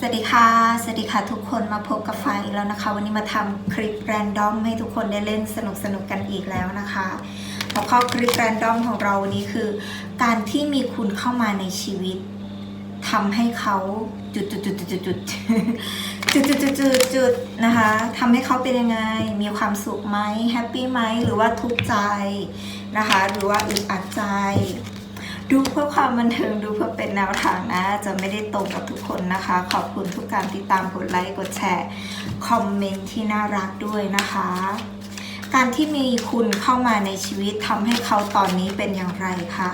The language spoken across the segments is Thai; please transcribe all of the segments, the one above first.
สวัสดีค่ะ สวัสดีค่ะทุกคนมาพบกับไฟอีกแล้วนะคะ วันนี้มาทำคลิปแรนดอมให้ทุกคนได้เล่นสนุกสนุกกันอีกแล้วนะคะหัวข้อคลิปแรนดอมของเราวันนี้คือ การที่มีคุณเข้ามาในชีวิตทำให้เขาจุดจุดจุดจุดจุดจุดจุดจุดจุดจุดจุดนะคะทำให้เขาเป็นยังไง มีความสุขไหมแฮปปี้ไหมหรือว่าทุกข์ใจนะคะ หรือว่าอึดอัดใจ ดูเพื่อความบันเทิงดูเพื่อเป็นแนวทางนะ จะไม่ได้ตรงกับทุกคนนะคะ ขอบคุณทุกการติดตามกดไลค์กดแชร์คอมเมนต์ที่น่ารักด้วยนะคะ การที่มีคุณเข้ามาในชีวิตทำให้เขาตอนนี้เป็นอย่างไรคะ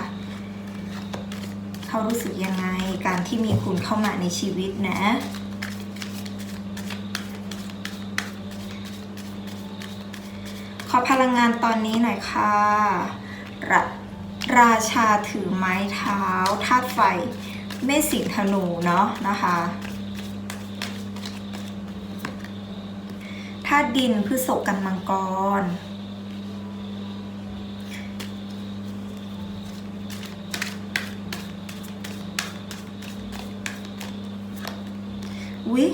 เขารู้สึกยังไง การที่มีคุณเข้ามาในชีวิตนะขอพลังงานตอนนี้หน่อยค่ะระ ราชาถือไม้เท้าธาตุไฟ เมษสิงธนูเนาะนะคะธาตุดินพฤษภกันมังกร อุ๊ย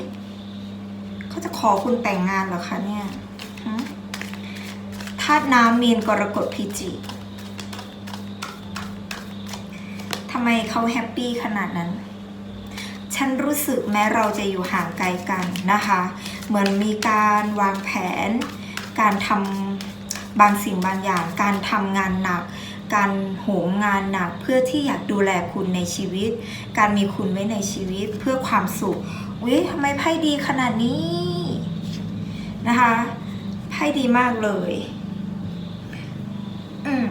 เขาจะขอคุณแต่งงานเหรอคะเนี่ยธาตุน้ำมีนกรกฎพิจิก ทำไมเขาแฮปปี้ขนาดนั้น ฉันรู้สึกแม้เราจะอยู่ห่างไกลกันนะคะ เหมือนมีการวางแผน การทำบางสิ่งบางอย่าง การทำงานหนัก การโหมงานหนักเพื่อที่อยากดูแลคุณในชีวิต การมีคุณไว้ในชีวิตเพื่อความสุขวิทำไมไพ่ดีขนาดนี้นะคะไพ่ดีมากเลย อืม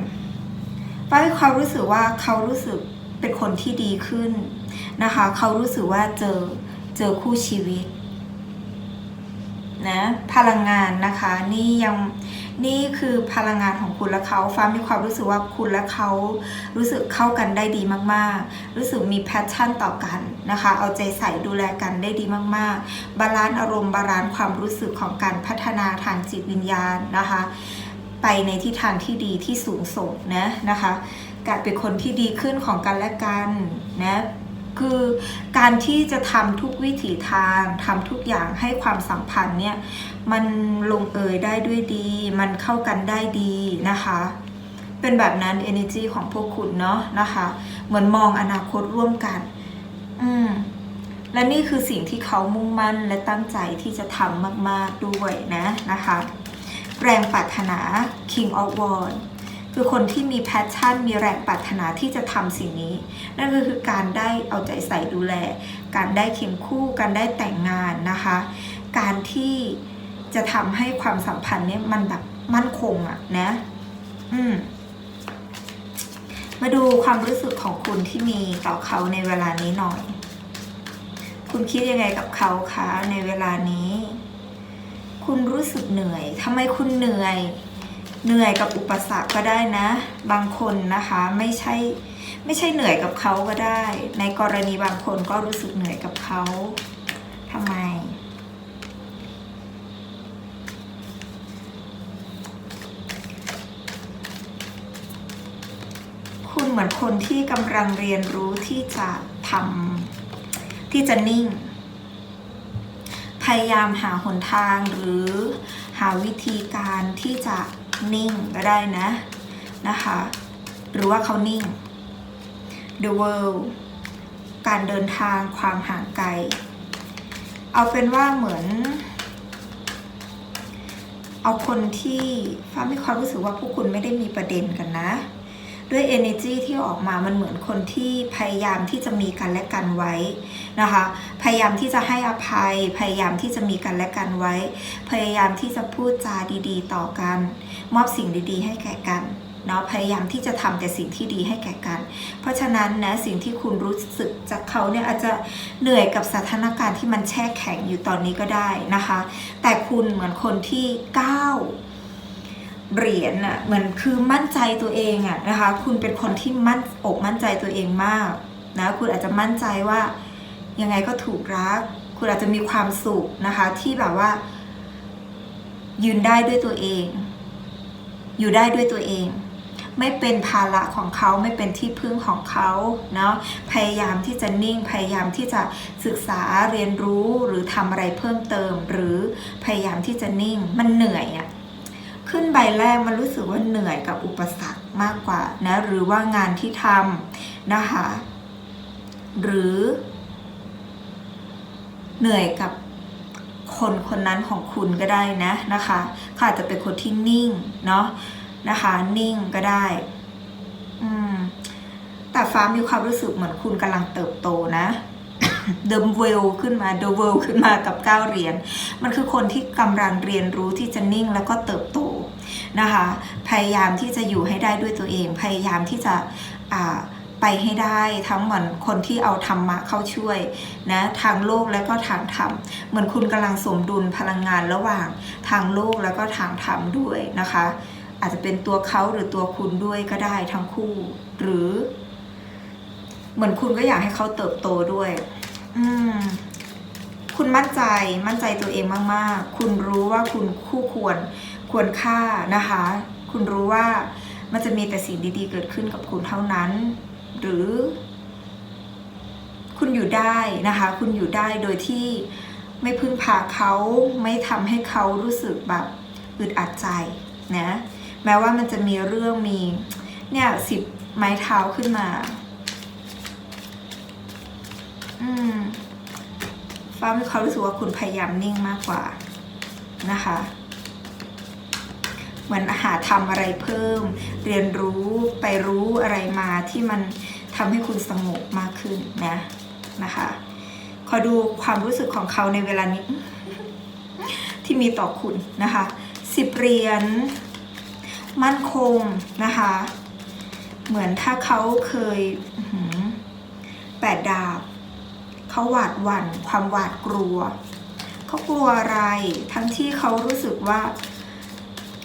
ป้ามีความรู้สึกว่าเขารู้สึก เป็นคนที่ดีขึ้นนะคะ เขารู้สึกว่าเจอเจอคู่ชีวิตนะพลังงานนะคะนี่ยังนี่คือพลังงานของคุณและเขาฟ้ามีความรู้สึกว่าคุณและเขารู้สึกเข้ากันได้ดีมากๆ รู้สึกมีแพชชั่นต่อกันนะคะ เอาใจใส่ดูแลกันได้ดีมากๆ บาลานซ์อารมณ์บาลานซ์ความรู้สึกของการพัฒนาทางจิตวิญญาณนะคะ ไปในทิศทางที่ดีที่สูงส่งนะนะคะ การเป็นคนที่ดีขึ้นของกันและกันนะคือการที่จะทำทุกวิถีทางทำทุกอย่างให้ความสัมพันธ์เนี่ยมันลงเอยได้ด้วยดี มันเข้ากันได้ดีนะคะ เป็นแบบนั้น energy ของพวกคุณเนาะนะคะ เหมือนมองอนาคตร่วมกัน อืมและนี่คือสิ่งที่เขามุ่งมั่นและตั้งใจที่จะทำมาก ๆ ด้วยนะนะคะ แรงปรารถนา King of Wands คือคนที่มีแพชชั่น มีแรงปรารถนาที่จะทำสิ่งนี้ นั่นก็คือการได้เอาใจใส่ดูแล การได้เคียงคู่ การได้แต่งงานนะคะ การที่จะทำให้ความสัมพันธ์เนี้ยมันแบบมั่นคงอะนะ อืม มาดูความรู้สึกของคุณที่มีต่อเขาในเวลานี้หน่อย คุณคิดยังไงกับเขาคะในเวลานี้ คุณรู้สึกเหนื่อยทำไมคุณเหนื่อย เหนื่อยกับอุปสรรคก็ได้นะ บางคนนะคะไม่ใช่ไม่ใช่เหนื่อยกับเขาก็ได้ ในกรณีบางคนก็รู้สึกเหนื่อยกับเขาทำไม คุณเหมือนคนที่กำลังเรียนรู้ที่จะทำที่จะนิ่ง พยายามหาหนทางหรือหาวิธีการที่จะ นิ่งก็ได้นะนะคะ หรือว่าเขานิ่ง the world การเดินทางความห่างไกล เอาเป็นว่าเหมือน เอาคนที่ฟ้ามีความรู้สึกว่าพวกคุณไม่ได้มีประเด็นกันนะ ด้วย energy ที่ออกมามันเหมือนคนที่พยายามที่จะมีกันและกันไว้นะคะ พยายามที่จะให้อภัย พยายามที่จะมีกันและกันไว้ พยายามที่จะพูดจาดีๆ ต่อกัน มอบสิ่งดีๆ ให้แก่กันเนาะพยายามที่จะทำแต่สิ่งที่ดีให้แก่กัน เพราะฉะนั้นนะสิ่งที่คุณรู้สึกจากเขาเนี่ยอาจจะเหนื่อยกับสถานการณ์ที่มันแช่แข็งอยู่ตอนนี้ก็ได้นะคะ แต่คุณเหมือนคนที่ก้าว เหรียญอะเหมือนคือมั่นใจตัวเองอะนะคะ คุณเป็นคนที่มั่นอกมั่นใจตัวเองมากนะคุณอาจจะมั่นใจว่ายังไงก็ถูกรัก คุณอาจจะมีความสุขนะคะ ที่แบบว่า ยืนได้ด้วยตัวเอง อยู่ได้ด้วยตัวเอง ไม่เป็นภาระของเขาไม่เป็นที่พึ่งของเขาเนาะพยายามที่จะนิ่งพยายามที่จะศึกษาเรียนรู้หรือทำอะไรเพิ่มเติม หรือพยายามที่จะนิ่งมันเหนื่อยอะ ขึ้นใบแรกมันรู้สึกว่าเหนื่อยกับอุปสรรคมากกว่านะหรือว่างานที่ทำนะคะหรือ เหนื่อยกับคนคนนั้นของคุณก็ได้นะนะคะเขาอาจจะเป็นคนที่นิ่งเนาะนะคะนิ่งก็ได้ อืมแต่ฟ้ามีความรู้สึกเหมือนคุณกำลังเติบโตนะ เดิมเวลขึ้นมาเดเวลขึ้นมากับก้าเหรียญมันคือคนที่กำลังเรียนรู้ที่จะนิ่งแล้วก็เติบโตนะคะ พยายามที่จะอยู่ให้ได้ด้วยตัวเอง พยายามที่จะไปให้ได้ทั้งเหมือนคนที่เอาธรรมะเข้าช่วยนะทางโลกและก็ทางธรรม เหมือนคุณกำลังสมดุลพลังงานระหว่างทางโลกแล้วก็ทางธรรมด้วยนะคะ อาจจะเป็นตัวเขาหรือตัวคุณด้วยก็ได้ทั้งคู่ หรือ เหมือนคุณก็อยากให้เขาเติบโตด้วย อืมคุณมั่นใจมั่นใจตัวเองมาก ๆ คุณรู้ว่าคุณคู่ควรควรค่านะคะ คุณรู้ว่ามันจะมีแต่สิ่งดีๆ เกิดขึ้นกับคุณเท่านั้น หรือ คุณอยู่ได้นะคะ คุณอยู่ได้โดยที่ไม่พึ่งพาเขาไม่ทำให้เขารู้สึกแบบอึดอัดใจนะ แม้ว่ามันจะมีเรื่องมีเนี่ยสิบไม้เท้าขึ้นมา อืมฟ้ามีความรู้สึกว่าคุณพยายามนิ่งมากกว่านะคะ เหมือนหาทำอะไรเพิ่ม เรียนรู้ไปรู้อะไรมาที่มันทำให้คุณสงบมากขึ้นนะนะคะ ขอดูความรู้สึกของเขาในเวลานี้ ที่มีต่อคุณนะคะสิบเหรียญมั่นคงนะคะ เหมือนถ้าเขาเคยแปดดาบ เขาหวาดหวั่นความหวาดกลัว เขากลัวอะไรทั้งที่เขารู้สึกว่า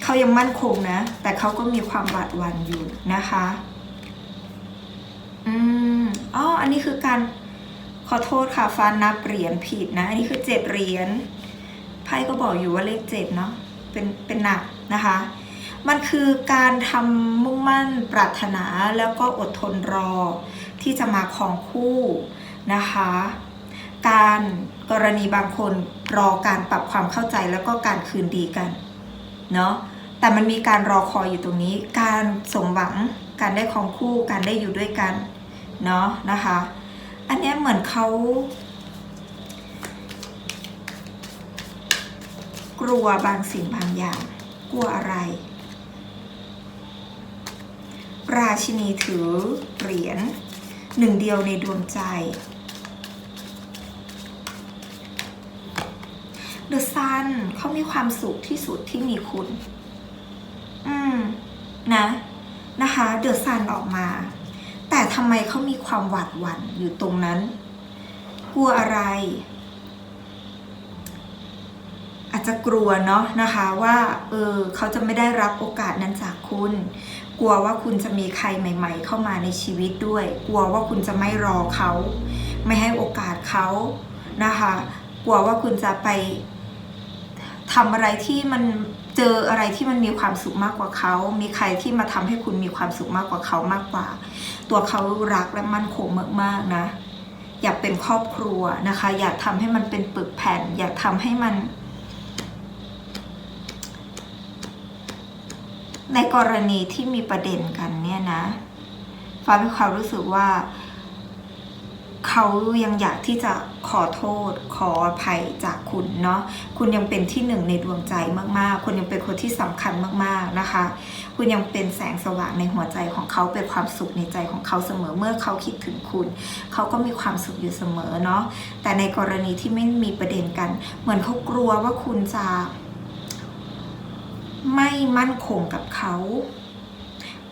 เขายังมั่นคงนะ แต่เขาก็มีความหวาดหวั่นอยู่นะคะอืมอ๋ออันนี้คือการขอโทษค่ะฟานับเหรียญผิดนะ อันนี้คือเจ็ดเหรียญไพ่ก็บอกอยู่ว่าเลขเจ็ดเนาะเป็นเป็นหนักนะคะ มันคือการทำมุ่งมั่นปรารถนาแล้วก็อดทนรอที่จะมาครองคู่ นะคะ การกรณีบางคนรอการปรับความเข้าใจแล้วก็การคืนดีกันเนาะแต่มันมีการรอคอยอยู่ตรงนี้ การสมหวัง การได้คองคู่ การได้อยู่ด้วยกันเนาะนะคะ อันนี้เหมือนเขากลัวบางสิ่งบางอย่าง กลัวอะไร ราชินีถือเหรียญหนึ่งเดียวในดวงใจ เดอะซันเขามีความสุขที่สุดที่มีคุณ อืม นะ นะคะเดอะซันออกมา แต่ทำไมเขามีความหวาดหวั่นอยู่ตรงนั้น กลัวอะไร อาจจะกลัวเนาะนะคะว่า เออเขาจะไม่ได้รับโอกาสนั้นจากคุณกลัวว่าคุณจะมีใครใหม่ ๆ เข้ามาในชีวิตด้วย กลัวว่าคุณจะไม่รอเขา ไม่ให้โอกาสเขานะคะ กลัวว่าคุณจะไป ทำอะไรที่มันเจออะไรที่มันมีความสุขมากกว่าเขา มีใครที่มาทำให้คุณมีความสุขมากกว่าเขามากกว่า ตัวเขารักและมั่นคงมากๆนะ อยากเป็นครอบครัวนะคะ อยากทำให้มันเป็นปึกแผ่น อยากทำให้มัน ในกรณีที่มีประเด็นกันเนี่ยนะฟ้ามีความรู้สึกว่า เขายังอยากที่จะขอโทษ ขออภัยจากคุณเนาะคุณยังเป็นที่หนึ่งในดวงใจมากๆ คุณยังเป็นคนที่สำคัญมากๆนะคะ คุณยังเป็นแสงสว่างในหัวใจของเขาเป็นความสุขในใจของเขาเสมอเมื่อเขาคิดถึงคุณ เขาก็มีความสุขอยู่เสมอเนาะแต่ในกรณีที่ไม่มีประเด็นกัน เหมือนเขากลัวว่าคุณจะ ไม่มั่นคงกับเขา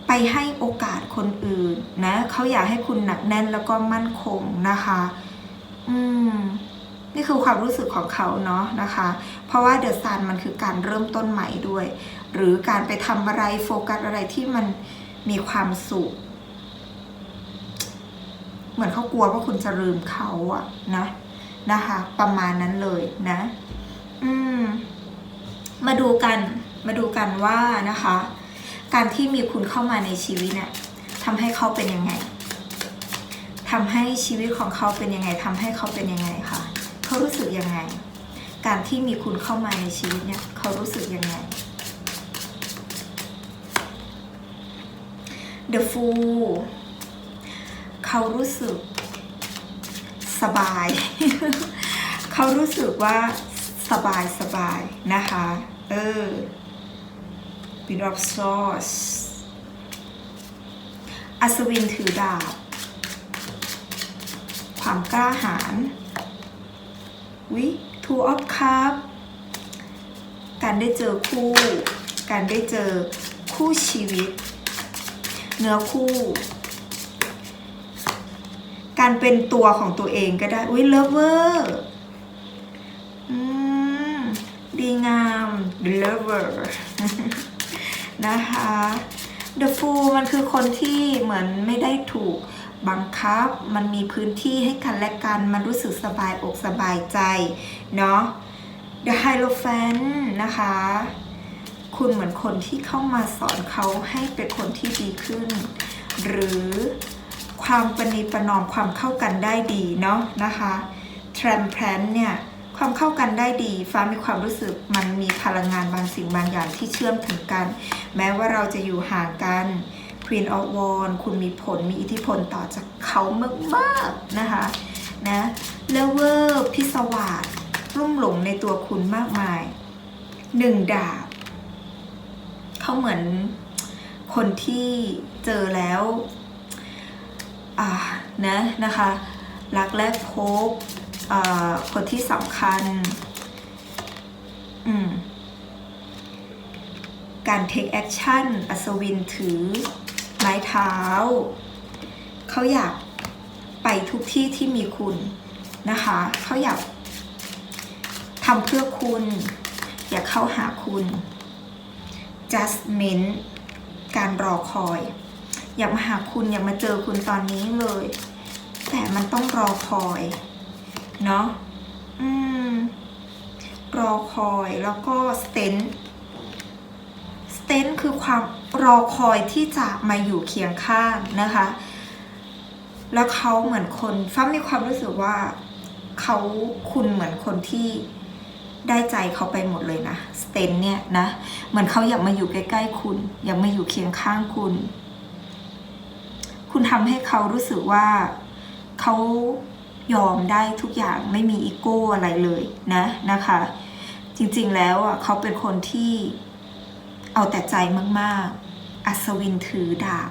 ไปให้โอกาสคนอื่นนะเขาอยากให้คุณหนักแน่นแล้วก็มั่นคงนะคะ อืม นี่คือความรู้สึกของเขาเนาะนะคะ เพราะว่าเดอะซันมันคือการเริ่มต้นใหม่ด้วย หรือการไปทำอะไรโฟกัสอะไรที่มันมีความสุข เหมือนเขากลัวว่าคุณจะลืมเขาอะนะนะคะ ประมาณนั้นเลยนะ อืม มาดูกัน มาดูกันว่านะคะ การที่มีคุณเข้ามาในชีวิตเนี่ยทำให้เขาเป็นยังไงทำให้ชีวิตของเขาเป็นยังไงทำให้เขาเป็นยังไงคะเขารู้สึกยังไง การที่มีคุณเข้ามาในชีวิตเนี่ยเขารู้สึกยังไง The Fool เขารู้สึกสบาย เขารู้สึกว่าสบายสบายนะคะ เออ b i t of Swords อัศวินถือดาบ ความกล้าหาญวิ Two of cup การได้เจอคู่ การได้เจอคู่ชีวิต เนื้อคู่ การเป็นตัวของตัวเองก็ได้ อุ้ยเลิฟเวอร์อืมดีงาม The lover นะคะ The Fool มันคือคนที่เหมือนไม่ได้ถูกบังคับ มันมีพื้นที่ให้กันและกัน มันรู้สึกสบายอกสบายใจ เนาะ The Hierophant นะคะ คุณเหมือนคนที่เข้ามาสอนเขาให้เป็นคนที่ดีขึ้น หรือความประนีประนอมความเข้ากันได้ดีเนาะนะคะ t r a m p l a n เนี่ย ความเข้ากันได้ดี ฟ้ามีความรู้สึกมันมีพลังงานบางสิ่งบางอย่างที่เชื่อมถึงกัน แม้ว่าเราจะอยู่ห่างกัน Queen of w a n d คุณมีผลมีอิทธิพลต่อจากเขามากๆนะคะนะเลเวอร์พิศวาสรุ่มหลงในตัวคุณมากมายหนึ่งดาบเขาเหมือนคนที่เจอแล้วอ่านะนะคะ รักแรกพบ คนที่สำคัญ การ take action อัศวินถือ ไม้เท้า เขาอยากไปทุกที่ที่มีคุณนะคะ เขาอยากทำเพื่อคุณ อยากเข้าหาคุณ justment การรอคอย อยากมาหาคุณอยากมาเจอคุณตอนนี้เลย แต่มันต้องรอคอย เนาะอืมรอคอยแล้วก็สเตนสเตนคือความรอคอยที่จะมาอยู่เคียงข้างนะคะ แล้วเขาเหมือนคนฟ้ามีความรู้สึกว่าเขาคุณเหมือนคนที่ได้ใจเขาไปหมดเลยนะสเตนเนี่ยนะเหมือนเขาอยากมาอยู่ใกล้ๆคุณ อยากมาอยู่เคียงข้างคุณ คุณทำให้เขารู้สึกว่าเขา ยอมได้ทุกอย่างไม่มีอีโก้อะไรเลยนะนะคะ จริงๆแล้วอะเขาเป็นคนที่เอาแต่ใจมากๆ อัศวินถือดาบ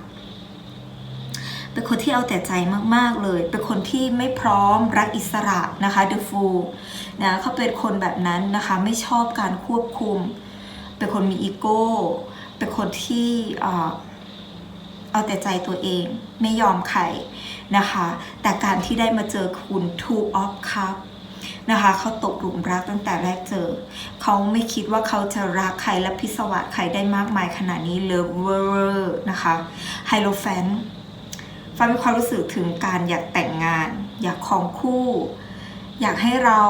เป็นคนที่เอาแต่ใจมากๆเลย เป็นคนที่ไม่พร้อมรักอิสระนะคะ The Fool นะเขาเป็นคนแบบนั้นนะคะไม่ชอบการควบคุม เป็นคนมีอีโก้ เป็นคนที่อ่อ เอาแต่ใจตัวเองไม่ยอมใครนะคะ แต่การที่ได้มาเจอคุณ Two of Cup นะคะเขาตกหลุมรักตั้งแต่แรกเจอ เขาไม่คิดว่าเขาจะรักใครและพิศวาสใครได้มากมายขนาดนี้ Lover นะคะไฮโลแฟนฟ้ามีความรู้สึกถึงการอยากแต่งงาน อยากครองคู่ อยากให้เรา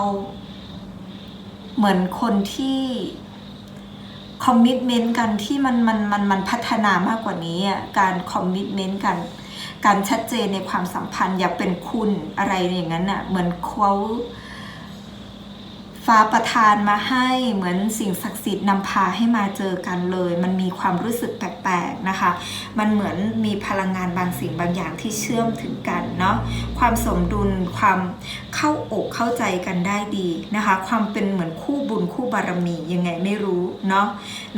เหมือนคนที่ คอมมิชเมนต์กันที่มันมันมันมันพัฒนามากกว่านี้อะการคอมมิชเมนต์กัน การชัดเจนในความสัมพันธ์อยากเป็นคุณอะไรอย่างนั้นอะเหมือนเขา ฟ้าประทานมาให้เหมือนสิ่งศักดิ์สิทธิ์นำพาให้มาเจอกันเลย มันมีความรู้สึกแปลกๆนะคะ มันเหมือนมีพลังงานบางสิ่งบางอย่างที่เชื่อมถึงกันเนาะความสมดุลความเข้าอกเข้าใจกันได้ดีนะคะ ความเป็นเหมือนคู่บุญคู่บารมียังไงไม่รู้เนาะ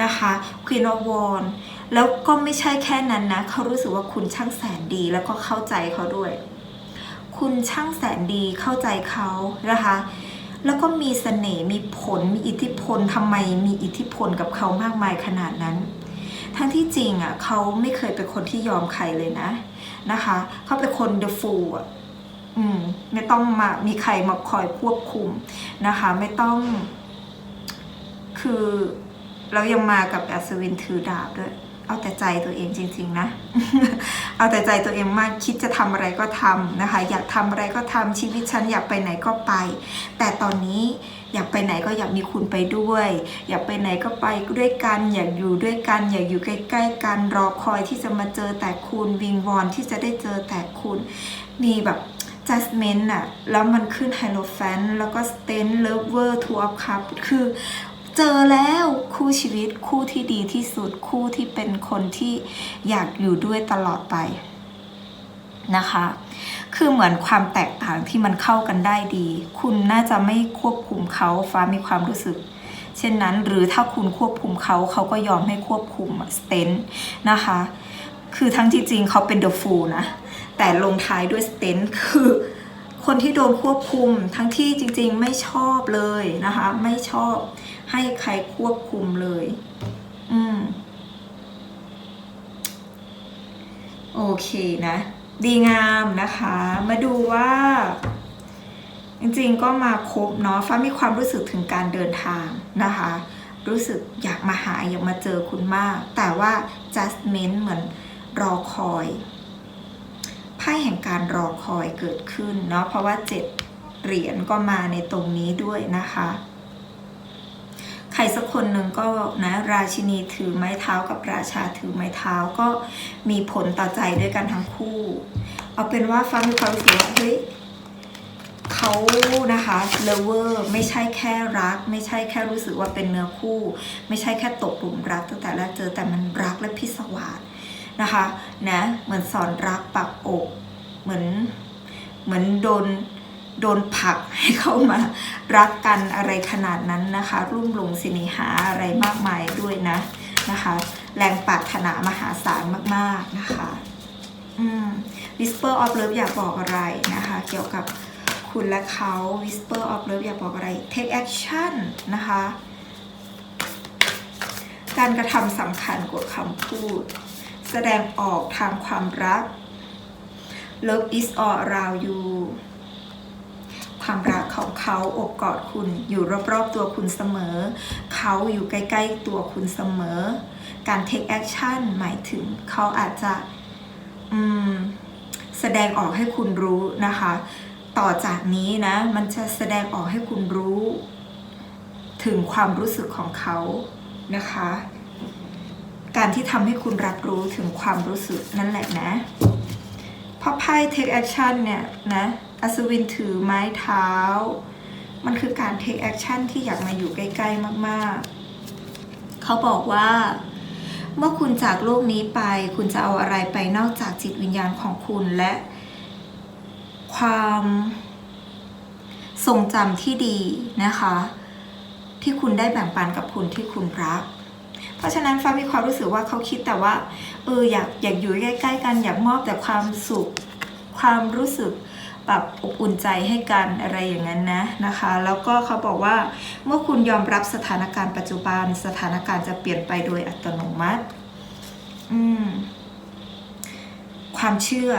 นะคะ Queen of w a n d แล้วก็ไม่ใช่แค่นั้นนะเขารู้สึกว่าคุณช่างแสนดีแล้วก็เข้าใจเขาด้วย คุณช่างแสนดีเข้าใจเขานะคะ แล้วก็มีเสน่ห์มีผลมีอิทธิพลทำไมมีอิทธิพลกับเขามากมายขนาดนั้น ทั้งที่จริงอะเขาไม่เคยเป็นคนที่ยอมใครเลยนะนะคะ เขาเป็นคน the fool อะอืมไม่ต้องมามีใครมาคอยควบคุมนะคะ ไม่ต้อง คือเรายังมากับอัศวินถือดาบด้วย เอาแต่ใจตัวเองจริง ๆ นะ เอาแต่ใจตัวเองมากคิดจะทำอะไรก็ทำนะคะ อยากทำอะไรก็ทำชีวิตฉันอยากไปไหนก็ไป แต่ตอนนี้อยากไปไหนก็อยากมีคุณไปด้วย อยากไปไหนก็ไปด้วยกัน อยากอยู่ด้วยกัน อยากอยู่ใกล้ ๆ กันรอคอยที่จะมาเจอแต่คุณวิงวอนที่จะได้เจอแต่คุณมีแบบ judgment อะแล้วมันขึ้น h i e r o p h a n t แล้วก็ stand lover two of cup คือ เจอแล้วคู่ชีวิตคู่ที่ดีที่สุดคู่ที่เป็นคนที่อยากอยู่ด้วยตลอดไปนะคะ คือเหมือนความแตกต่างที่มันเข้ากันได้ดี คุณน่าจะไม่ควบคุมเขาฟ้ามีความรู้สึก เช่นนั้น หรือถ้าคุณควบคุมเขาเขาก็ยอมให้ควบคุมสเตนนะคะ คือทั้งที่จริงเขาเป็นเดอะฟูนะ แต่ลงท้ายด้วยสเตนคือ คนที่โดนควบคุมทั้งที่จริงๆไม่ชอบเลยนะคะ ไม่ชอบให้ใครควบคุมเลย อืม โอเคนะ ดีงามนะคะ มาดูว่า จริงๆก็มาครบเนาะฟ้ามีความรู้สึกถึงการเดินทางนะคะ รู้สึกอยากมาหาอยากมาเจอคุณมาก แต่ว่า judgment เหมือนรอคอย พ่แห่งการรอคอยเกิดขึ้นเนาะเพราะว่าเจ็ดเหรียญก็มาในตรงนี้ด้วยนะคะ ใครสักคนหนึ่งก็นะราชินีถือไม้เท้ากับราชาถือไม้เท้าก็มีผลต่อใจด้วยกันทั้งคู่ เอาเป็นว่าฟ้ามีความรู้สึกว่าเฮ้ยเขานะคะเลเวอร์ไม่ใช่แค่รัก ไม่ใช่แค่รู้สึกว่าเป็นเนื้อคู่ ไม่ใช่แค่ตกหลุมรักตั้งแต่แรกเจอแต่มันรักและพิศวาส นะคะนะเหมือนสอนรักปักอกเหมือนเหมือนโดนโดนผลักให้เข้ามารักกันอะไรขนาดนั้นนะคะ รุ่มหลงสินิหาอะไรมากมายด้วยนะนะคะ แรงปรารถนามหาศาลมากๆนะคะอืม Whisper of Love อยากบอกอะไรนะคะ เกี่ยวกับคุณและเขา Whisper of Love อยากบอกอะไร Take action นะคะ การกระทำสำคัญกว่าคำพูด แสดงออกทางความรัก Love is all around you ความรักของเขาอบกอดคุณอยู่รอบๆตัวคุณเสมอ เขาอยู่ใกล้ๆตัวคุณเสมอ การ take action หมายถึงเขาอาจจะแสดงออกให้คุณรู้นะคะ ต่อจากนี้นะ มันจะแสดงออกให้คุณรู้ ถึงความรู้สึกของเขานะคะ การที่ทำให้คุณรับรู้ถึงความรู้สึกนั่นแหละนะเพราะไพ่ take action เนี่ยนะอัศวินถือไม้เท้า มันคือการ take action ที่อยากมาอยู่ใกล้ ๆ มากๆ เขาบอกว่าเมื่อคุณจากโลกนี้ไป คุณจะเอาอะไรไปนอกจากจิตวิญญาณของคุณและ ความทรงจำที่ดีนะคะ ที่คุณได้แบ่งปันกับคุณที่คุณรัก เพราะฉะนั้นฟ้ามีความรู้สึกว่าเขาคิดแต่ว่าเอออยากอยากอยู่ใกล้ๆกันอยากมอบแต่ความสุขความรู้สึกแบบอบอุ่นใจให้กันอะไรอย่างนั้นนะนะคะ แล้วก็เขาบอกว่าเมื่อคุณยอมรับสถานการณ์ปัจจุบันสถานการณ์จะเปลี่ยนไปโดยอัตโนมัติ อืม ความเชื่อ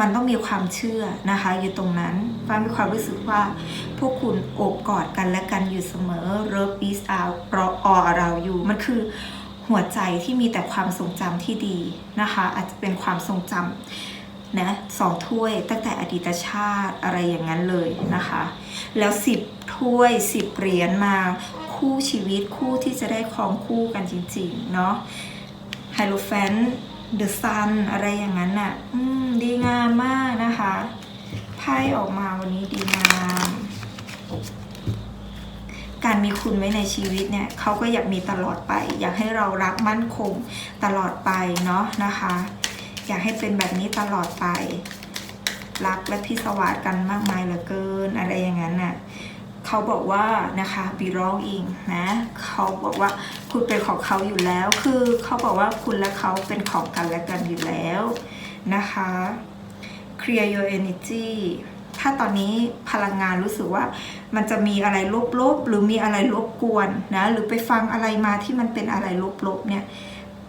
มันต้องมีความเชื่อนะคะ อยู่ตรงนั้นฟ้ามีความรู้สึกว่า พวกคุณโอบกอดกันและกันอยู่เสมอ Love is out รออเราอยู่มันคือหัวใจที่มีแต่ความทรงจำที่ดีนะคะ อาจจะเป็นความทรงจำนะสองถ้วยตั้งแต่อดีตชาติอะไรอย่างนั้นเลยนะคะ แล้วสิบถ้วยสิบเหรียญมาคู่ชีวิตคู่ที่จะได้ครองคู่กันจริงๆ เนาะไฮโลแฟน เดอะซันอะไรอย่างนั้นน่ะ อืม ดีงามมากนะคะ ไพ่ออกมาวันนี้ดีงาม การมีคุณไว้ในชีวิตเนี่ยเขาก็อยากมีตลอดไป อยากให้เรารักมั่นคงตลอดไปเนาะนะคะ อยากให้เป็นแบบนี้ตลอดไป รักและพิศวาสกันมากมายเหลือเกิน อะไรอย่างนั้นน่ะ เขาบอกว่านะคะ belonging นะเขาบอกว่าคุณเป็นของเขาอยู่แล้ว คือเขาบอกว่าคุณและเขาเป็นของกันและกันอยู่แล้วนะคะ clear your energy ถ้าตอนนี้พลังงานรู้สึกว่ามันจะมีอะไรลบๆหรือมีอะไรรบกวนนะหรือไปฟังอะไรมาที่มันเป็นอะไรลบๆเนี่ย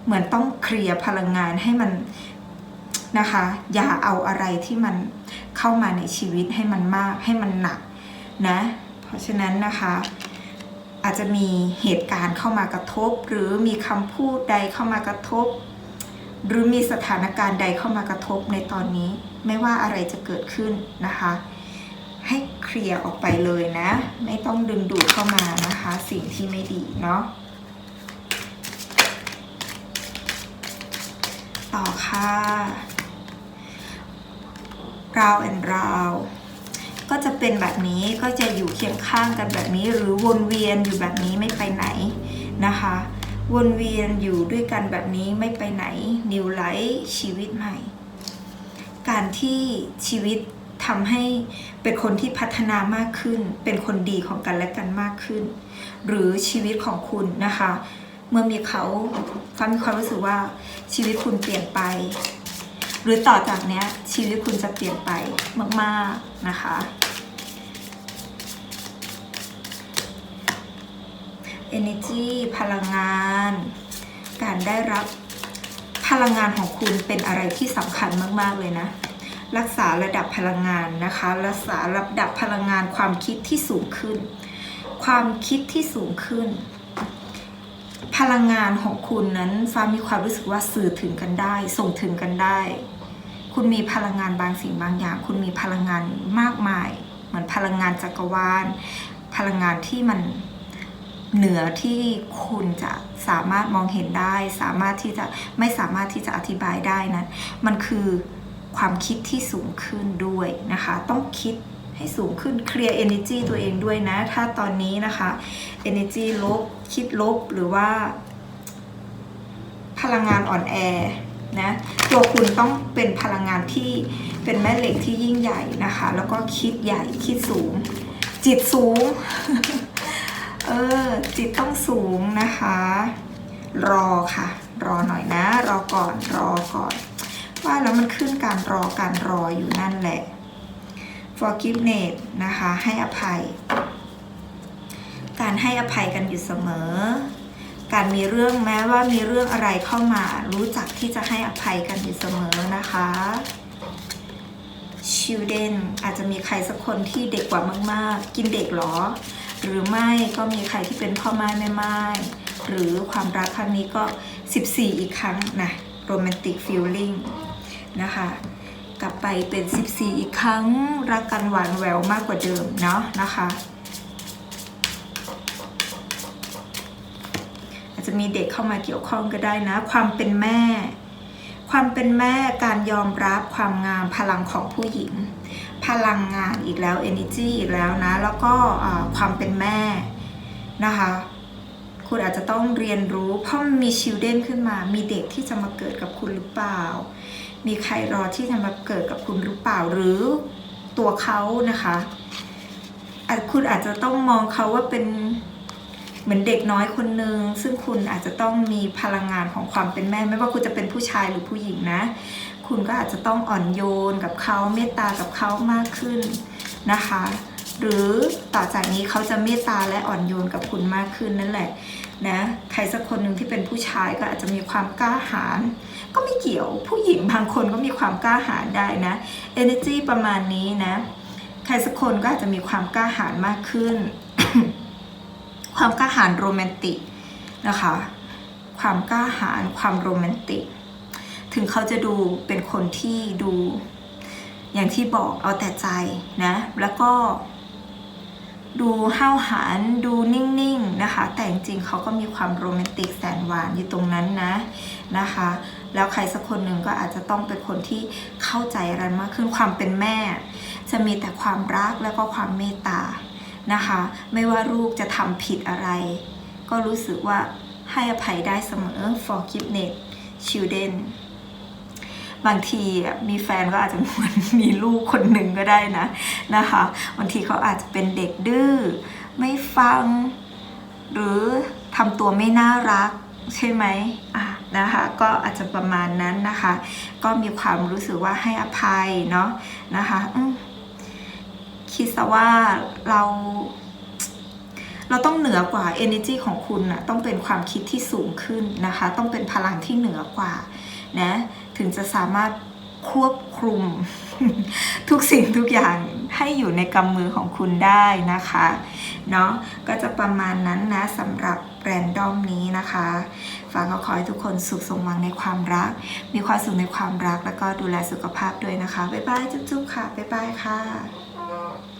เหมือนต้องเคลียร์พลังงานให้มันนะคะ อย่าเอาอะไรที่มันเข้ามาในชีวิตให้มันมากให้มันหนักนะ เพราะฉะนั้นนะคะอาจจะมีเหตุการณ์เข้ามากระทบ หรือมีคำพูดใดเข้ามากระทบ หรือมีสถานการณ์ใดเข้ามากระทบในตอนนี้ ไม่ว่าอะไรจะเกิดขึ้นนะคะ ให้เคลียร์ออกไปเลยนะ ไม่ต้องดึงดูดเข้ามานะคะ สิ่งที่ไม่ดีเนาะต่อค่ะราวแอนราว ก็จะเป็นแบบนี้ก็จะอยู่เคียงข้างกันแบบนี้ หรือวนเวียนอยู่แบบนี้ไม่ไปไหนนะคะ วนเวียนอยู่ด้วยกันแบบนี้ไม่ไปไหน นิวไลท์ชีวิตใหม่ การที่ชีวิตทำให้เป็นคนที่พัฒนามากขึ้น เป็นคนดีของกันและกันมากขึ้น หรือชีวิตของคุณนะคะ เมื่อมีเขาฟ้ามีความรู้สึกว่าชีวิตคุณเปลี่ยนไป หรือต่อจากเนี้ยชีวิตคุณจะเปลี่ยนไปมากๆนะคะ energy พลังงาน การได้รับพลังงานของคุณเป็นอะไรที่สำคัญมาก ๆ เลยนะ รักษาระดับพลังงานนะคะ รักษาระดับพลังงานความคิดที่สูงขึ้น ความคิดที่สูงขึ้น พลังงานของคุณนั้นฟ้ามีความรู้สึกว่าสื่อถึงกันได้ ส่งถึงกันได้ คุณมีพลังงานบางสิ่งบางอย่าง คุณมีพลังงานมากมาย เหมือนพลังงานจักรวาล พลังงานที่มันเหนือที่คุณจะสามารถมองเห็นได้ สามารถที่จะไม่สามารถที่จะอธิบายได้นั้นมันคือความคิดที่สูงขึ้นด้วยนะคะ ต้องคิด ให้สูงขึ้นเคลียร์ energy ตัวเองด้วยนะ ถ้าตอนนี้นะคะ energy ลบ คิดลบหรือว่า พลังงานอ่อนแอนะตัวคุณต้องเป็นพลังงานที่เป็นแม่เหล็กที่ยิ่งใหญ่นะคะ แล้วก็คิดใหญ่คิดสูง จิตสูง เออ จิตต้องสูงนะคะ รอค่ะ รอหน่อยนะ รอก่อนรอก่อน ว่าแล้วมันขึ้นการรอการรออยู่นั่นแหละ forgiveness นะคะ ให้อภัย การให้อภัยกันอยู่เสมอ การมีเรื่องแม้ว่ามีเรื่องอะไรเข้ามา รู้จักที่จะให้อภัยกันอยู่เสมอนะคะ children อาจจะมีใครสักคนที่เด็กกว่ามากๆ กินเด็กหรอ หรือไม่ก็มีใครที่เป็นพ่อไม้แม่ไม้หรือความรักครั้งนี้ก็ 14 อีกครั้งนะโรแมนติกฟีลลิ่งนะคะ กลับไปเป็น 14 อีกครั้ง รักกันหวานแหววมากกว่าเดิมเนาะนะคะ อาจจะมีเด็กเข้ามาเกี่ยวข้องก็ได้นะ ความเป็นแม่ ความเป็นแม่การยอมรับความงามพลังของผู้หญิง พลังงานอีกแล้ว energy อีกแล้วนะ แล้วก็ความเป็นแม่นะคะคุณอาจจะต้องเรียนรู้เพราะมันมีชิลเด้นขึ้นมา มีเด็กที่จะมาเกิดกับคุณหรือเปล่า มีใครรอที่จะมาเกิดกับคุณหรือเปล่าหรือตัวเขานะคะคุณอาจจะต้องมองเขาว่าเป็นเหมือนเด็กน้อยคนหนึ่งซึ่งคุณอาจจะต้องมีพลังงานของความเป็นแม่ ไม่ว่าคุณจะเป็นผู้ชายหรือผู้หญิงนะ คุณก็อาจจะต้องอ่อนโยนกับเขาเมตตากับเขามากขึ้นนะคะ หรือต่อจากนี้เขาจะเมตตาและอ่อนโยนกับคุณมากขึ้นนั่นแหละนะใครสักคนหนึ่งที่เป็นผู้ชายก็อาจจะมีความกล้าหาญ ก็ไม่เกี่ยวผู้หญิงบางคนก็มีความกล้าหาญได้นะ energy ประมาณนี้นะ ใครสักคนก็อาจจะมีความกล้าหาญมากขึ้น ความกล้าหาญโรแมนติกนะคะ ความกล้าหาญความโรแมนติก ถึงเขาจะดูเป็นคนที่ดู อย่างที่บอกเอาแต่ใจนะ แล้วก็ดูห้าวหาญดูนิ่งๆนะคะ แต่จริงๆเขาก็มีความโรแมนติกแสนหวานอยู่ตรงนั้นนะนะคะ แล้วใครสักคนหนึ่งก็อาจจะต้องเป็นคนที่เข้าใจอะไรมากขึ้นความเป็นแม่ จะมีแต่ความรักแล้วก็ความเมตตานะคะ ไม่ว่าลูกจะทำผิดอะไร ก็รู้สึกว่าให้อภัยได้เสมอ forgiveness children บางทีมีแฟนก็อาจจะเหมือนมีลูกคนหนึ่งก็ได้นะนะคะบางทีเขาอาจจะเป็นเด็กดื้อไม่ฟัง หรือทำตัวไม่น่ารัก ใช่ไหมอะนะคะ ก็อาจจะประมาณนั้นนะคะ ก็มีความรู้สึกว่าให้อภัยเนาะนะคะคิดซะว่าเรา เราต้องเหนือกว่า energy ของคุณนะต้องเป็นความคิดที่สูงขึ้นนะคะ ต้องเป็นพลังที่เหนือกว่านะถึงจะสามารถควบคุมทุกสิ่งทุกอย่างให้อยู่ในกำมือของคุณได้นะคะเนาะก็จะประมาณนั้นนะสำหรับ แรนดอมนี้นะคะฝากก็ขอให้ทุกคนสุขสมหวังในความรัก มีความสุขในความรักแล้วก็ดูแลสุขภาพด้วยนะคะ บ๊ายบาย จุ๊บๆค่ะ บ๊ายบายค่ะ